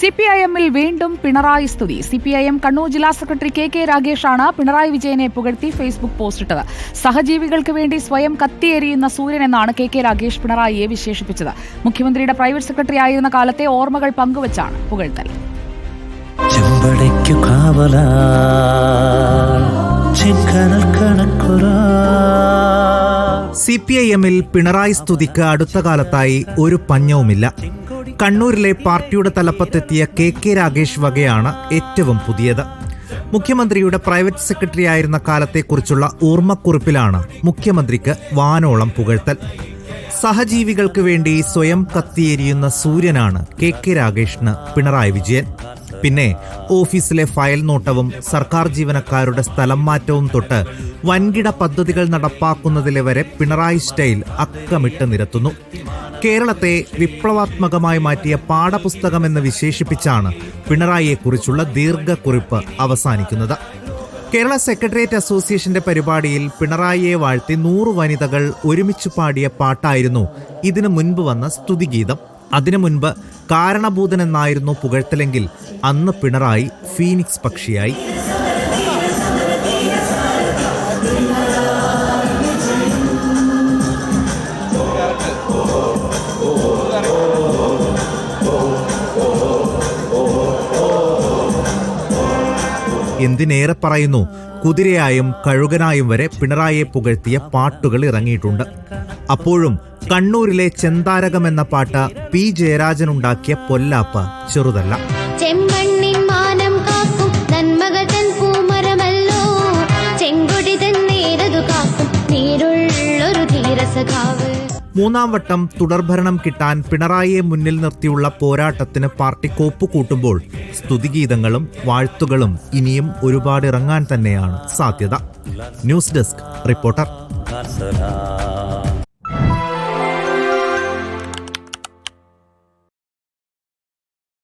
C P I എമ്മിൽ വീണ്ടും പിണറായി സ്തുതി. C P I M Kannur ജില്ലാ സെക്രട്ടറി കെ കെ രാഗേഷാണ് പിണറായി വിജയനെ പുകഴ്ത്തി ഫേസ്ബുക്ക് പോസ്റ്റിട്ടത് സഹജീവികൾക്ക് വേണ്ടി സ്വയം കത്തിയെരിയുന്ന സൂര്യൻ എന്നാണ് കെ കെ രാഗേഷ് പിണറായിയെ വിശേഷിപ്പിച്ചത്. മുഖ്യമന്ത്രിയുടെ പ്രൈവറ്റ് സെക്രട്ടറി ആയിരുന്ന കാലത്തെ ഓർമ്മകൾ പങ്കുവച്ചാണ് പുകഴ്ത്തൽ. സി പി ഐ എമ്മിൽ പിണറായി സ്തുതിക്ക് അടുത്ത കാലത്തായി ഒരു പഞ്ഞവുമില്ല. കണ്ണൂരിലെ പാർട്ടിയുടെ തലപ്പത്തെത്തിയ കെ കെ രാഗേഷ് വകയാണ് ഏറ്റവും പുതിയത്. മുഖ്യമന്ത്രിയുടെ പ്രൈവറ്റ് സെക്രട്ടറി ആയിരുന്ന കാലത്തെക്കുറിച്ചുള്ള ഓർമ്മക്കുറിപ്പിലാണ് മുഖ്യമന്ത്രിക്ക് വാനോളം പുകഴ്ത്തൽ. സഹജീവികൾക്ക് വേണ്ടി സ്വയം കത്തിയെരിയുന്ന സൂര്യനാണ് കെ കെ രാഗേഷിന് പിണറായി വിജയൻ. പിന്നെ ഓഫീസിലെ ഫയൽ നോട്ടവും സർക്കാർ ജീവനക്കാരുടെ സ്ഥലം മാറ്റവും തൊട്ട് വൻകിട പദ്ധതികൾ നടപ്പാക്കുന്നതിലെ വരെ പിണറായി സ്റ്റൈൽ അക്കമിട്ട് നിരത്തുന്നു. കേരളത്തെ വിപ്ലവാത്മകമായി മാറ്റിയ പാഠപുസ്തകമെന്ന് വിശേഷിപ്പിച്ചാണ് പിണറായിയെക്കുറിച്ചുള്ള ദീർഘക്കുറിപ്പ് അവസാനിക്കുന്നത്. കേരള സെക്രട്ടേറിയറ്റ് അസോസിയേഷന്റെ പരിപാടിയിൽ പിണറായിയെ വാഴ്ത്തി നൂറ് വനിതകൾ ഒരുമിച്ച് പാടിയ പാട്ടായിരുന്നു ഇതിനു മുൻപ് വന്ന സ്തുതിഗീതം. അതിനു മുൻപ് കാരണഭൂതനെന്നായിരുന്നു പുകഴ്ത്തലെങ്കിൽ അന്ന് പിണറായി ഫീനിക്സ് പക്ഷിയായി. എന്തിനേറെ പറയുന്നു? കുതിരയായും കഴുകനായും വരെ പിണറായിയെ പുകഴ്ത്തിയ പാട്ടുകൾ ഇറങ്ങിയിട്ടുണ്ട്. അപ്പോഴും കണ്ണൂരിലെ ചെന്താരകം എന്ന പാട്ട് പി ജയരാജൻ ഉണ്ടാക്കിയ പൊല്ലാപ്പ് ചെറുതല്ല. നീരുള്ളൊരു ധീരസഖാവ് മൂന്നാം വട്ടം തുടർഭരണം കിട്ടാൻ പിണറായിയെ മുന്നിൽ നിർത്തിയുള്ള പോരാട്ടത്തിന് പാർട്ടി കോപ്പ് കൂട്ടുമ്പോൾ സ്തുതിഗീതങ്ങളും വാഴ്ത്തുകളും ഇനിയും ഒരുപാട് ഇറങ്ങാൻ തന്നെയാണ് സാധ്യത. News desk reporter.